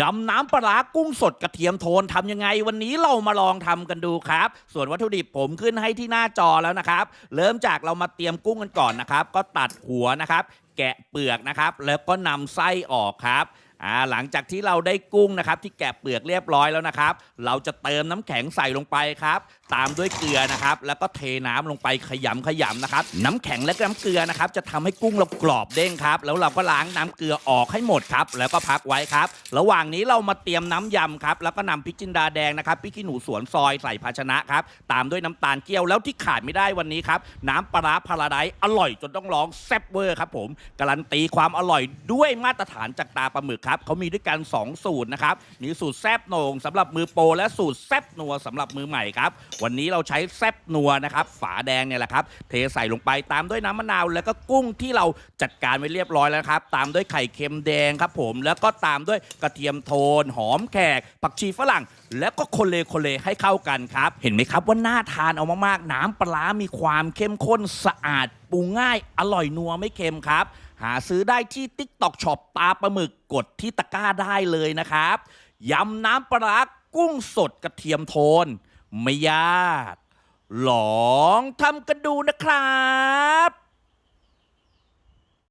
ยำน้ำปลาร้ากุ้งสดกระเทียมโทนทำยังไง วันนี้เรามาลองทำกันดูครับ ส่วนวัตถุดิบผมขึ้นให้ที่หน้าจอแล้วนะครับ เริ่มจากเรามาเตรียมกุ้งกันก่อนนะครับ ก็ตัดหัวนะครับ แกะเปลือกนะครับ แล้วก็นำไส้ออกครับ อ่าหลังจากที่เราได้กุ้งนะครับ ที่แกะเปลือกเรียบร้อยแล้วนะครับ เราจะเติมน้ำแข็งใส่ลงไปครับ ตามด้วยเกลือนะครับ แล้วก็เทน้ำลงไปขยำขยำนะครับ น้ำแข็งและน้ำเกลือนะครับ จะทำให้กุ้งเรากรอบเด้งครับ แล้วเราก็ล้างน้ำเกลือออกให้หมดครับ แล้วก็พักไว้ครับ ระหว่างนี้เรามาเตรียมน้ำยำครับ แล้วก็นำพริกจินดาแดงนะครับพริกขี้หนูสวนซอยใส่ภาชนะครับ ตามด้วยน้ำตาลเกี๊ยวแล้วที่ขาดไม่ได้วันนี้ครับ น้ำปลาร้าพาราไดซ์อร่อยจนต้องร้องแซ่บเวอร์ครับผม การันตีความอร่อยด้วยมาตรฐานจากตาปลาหมึกครับเขามีด้วยกัน 2 สูตรนะครับมีสูตรแซบโหนงสำหรับมือโปรและสูตรแซบนัวสำหรับมือใหม่ครับวันนี้เราใช้แซบนัวนะครับฝาแดงเนี่ยแหละครับเทใส่ลงไปตามด้วยน้ำมะนาวแล้วก็กุ้งที่เราจัดการไว้เรียบร้อยแล้วครับตามด้วยไข่เค็มแดงครับผมแล้วก็ตามด้วยกระเทียมโทน หอมแขก ผักชีฝรั่ง แล้วก็โคนเลคนเลให้เข้ากันครับ เห็นไหมครับว่าน่าทานเอามากๆ น้ำปลาร้ามีความเข้มข้นสะอาด ปรุงง่าย อร่อยนัวไม่เค็มครับ หาซื้อได้ที่ TikTok Shop ตาปลาหมึกกดที่ตะกร้าได้เลยนะครับยำน้ำปลาร้ากุ้งสดกระเทียมโทน ไม่ยากลองทำกันดูนะครับ